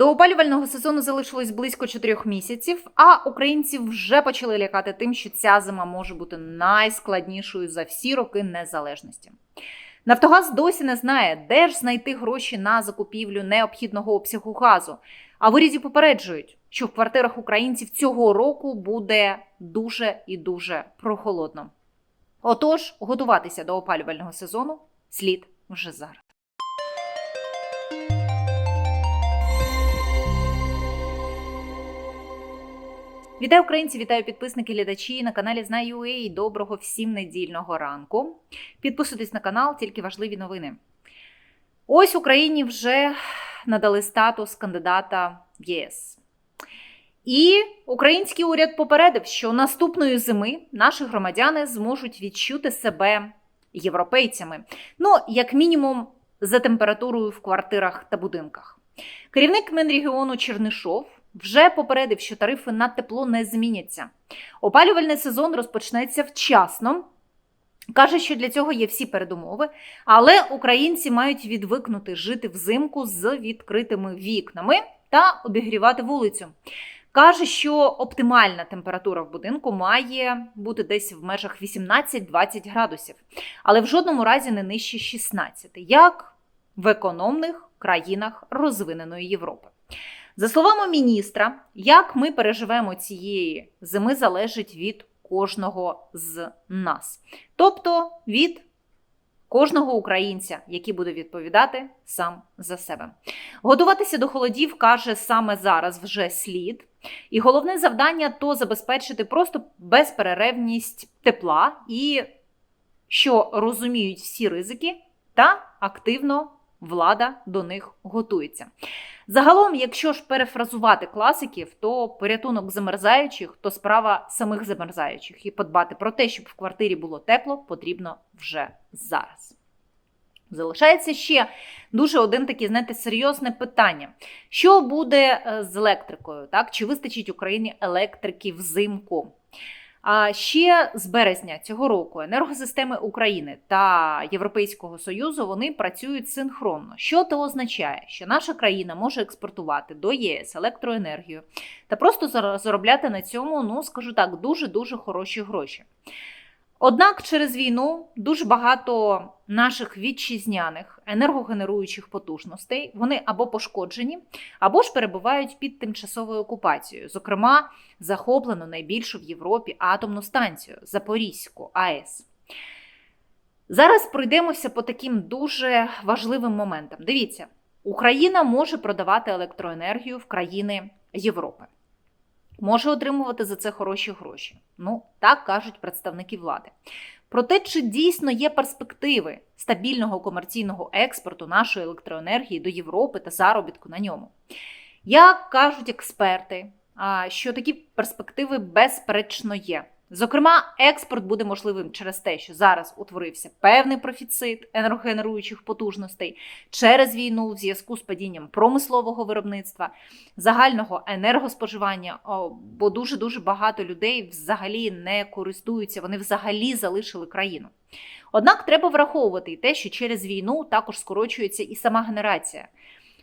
До опалювального сезону залишилось близько чотирьох місяців, а українці вже почали лякати тим, що ця зима може бути найскладнішою за всі роки незалежності. Нафтогаз досі не знає, де ж знайти гроші на закупівлю необхідного обсягу газу. А в уряді попереджують, що в квартирах українців цього року буде дуже і дуже прохолодно. Отож, готуватися до опалювального сезону слід вже зараз. Вітаю українці, вітаю підписники, глядачі на каналі Знаю.ua. Доброго всім недільного ранку. Підписуйтесь на канал, тільки важливі новини. Ось Україні вже надали статус кандидата в ЄС. І український уряд попередив, що наступної зими наші громадяни зможуть відчути себе європейцями. Ну, як мінімум, за температурою в квартирах та будинках. Керівник Мінрегіону Чернишов вже попередив, що тарифи на тепло не зміняться. Опалювальний сезон розпочнеться вчасно. Каже, що для цього є всі передумови, але українці мають відвикнути жити взимку з відкритими вікнами та обігрівати вулицю. Каже, що оптимальна температура в будинку має бути десь в межах 18-20 градусів, але в жодному разі не нижче 16, як в економних країнах розвиненої Європи. За словами міністра, як ми переживемо цієї зими, залежить від кожного з нас, тобто від кожного українця, який буде відповідати сам за себе. Готуватися до холодів каже саме зараз вже слід. І головне завдання то забезпечити просто безперервність тепла і що розуміють всі ризики, та активно влада до них готується. Загалом, якщо ж перефразувати класиків, то порятунок замерзаючих то справа самих замерзаючих. І подбати про те, щоб в квартирі було тепло, потрібно вже зараз. Залишається ще дуже один такий, знаєте, серйозне питання. Що буде е, з електрикою? Так? Чи вистачить Україні електрики взимку? А ще з березня цього року енергосистеми України та Європейського Союзу вони працюють синхронно. Що це означає? Що наша країна може експортувати до ЄС електроенергію та просто заробляти на цьому, ну скажу так, дуже дуже хороші гроші. Однак через війну дуже багато наших вітчизняних енергогенеруючих потужностей вони або пошкоджені, або ж перебувають під тимчасовою окупацією. Зокрема, захоплено найбільшу в Європі атомну станцію Запорізьку АЕС. Зараз пройдемося по таким дуже важливим моментам. Дивіться, Україна може продавати електроенергію в країни Європи може отримувати за це хороші гроші. Ну, так кажуть представники влади. Проте, чи дійсно є перспективи стабільного комерційного експорту нашої електроенергії до Європи та заробітку на ньому? Як кажуть експерти, що такі перспективи безперечно є. Зокрема, експорт буде можливим через те, що зараз утворився певний профіцит енергогенеруючих потужностей через війну в зв'язку з падінням промислового виробництва, загального енергоспоживання, бо дуже дуже багато людей взагалі не користуються, вони взагалі залишили країну. Однак треба враховувати і те, що через війну також скорочується і сама генерація.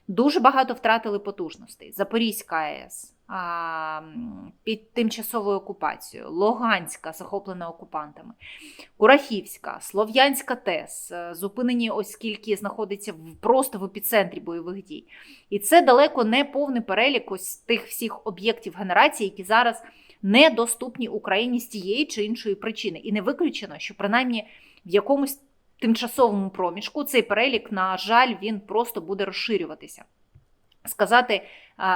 Дуже багато втратили потужностей. Запорізька АЕС під тимчасовою окупацією, Луганська, захоплена окупантами, Курахівська, Слов'янська ТЕС, е, зупинені, оскільки знаходиться просто в епіцентрі бойових дій. І це далеко не повний перелік ось тих всіх об'єктів генерації, які зараз недоступні Україні з тієї чи іншої причини. І не виключено, що принаймні в якомусь тимчасовому проміжку цей перелік, на жаль, він просто буде розширюватися. Сказати,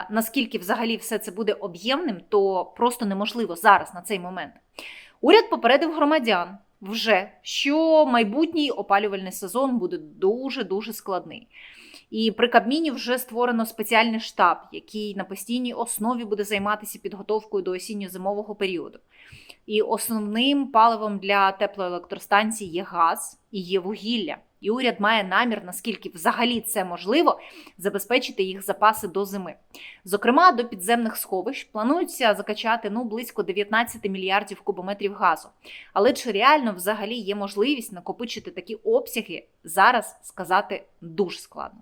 наскільки взагалі все це буде об'ємним, то просто неможливо зараз на цей момент. Уряд попередив громадян вже, що майбутній опалювальний сезон буде дуже-дуже складний. І при Кабміні вже створено спеціальний штаб, який на постійній основі буде займатися підготовкою до осінньо-зимового періоду. І основним паливом для теплоелектростанцій є газ і є вугілля. І уряд має намір, наскільки взагалі це можливо, забезпечити їх запаси до зими. Зокрема, до підземних сховищ планується закачати ну близько 19 мільярдів кубометрів газу. Але чи реально взагалі є можливість накопичити такі обсяги, зараз сказати дуже складно.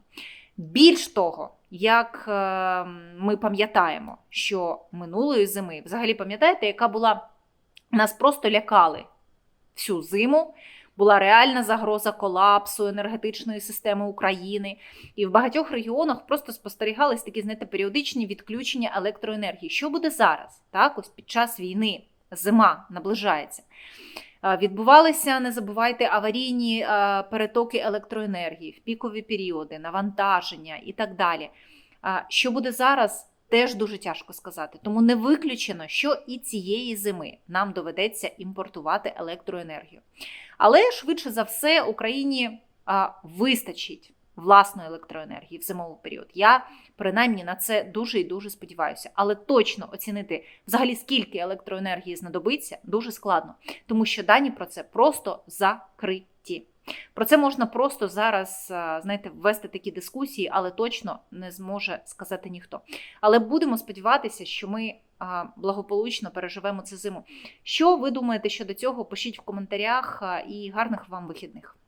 Більш того, як е, ми пам'ятаємо, що минулої зими, взагалі пам'ятаєте, яка була нас просто лякали всю зиму. Була реальна загроза колапсу енергетичної системи України, і в багатьох регіонах просто спостерігались такі, знаєте, періодичні відключення електроенергії. Що буде зараз? Так, ось під час війни зима наближається. Відбувалися, не забувайте, аварійні перетоки електроенергії в пікові періоди, навантаження і так далі. Що буде зараз, теж дуже тяжко сказати. Тому не виключено, що і цієї зими нам доведеться імпортувати електроенергію. Але швидше за все Україні а, вистачить власної електроенергії в зимовий період. Я принаймні на це дуже і дуже сподіваюся. Але точно оцінити взагалі скільки електроенергії знадобиться дуже складно, тому що дані про це просто закриті. Про це можна просто зараз, а, знаєте, ввести такі дискусії, але точно не зможе сказати ніхто. Але будемо сподіватися, що ми благополучно переживемо цю зиму. Що ви думаєте щодо цього? Пишіть в коментарях і гарних вам вихідних.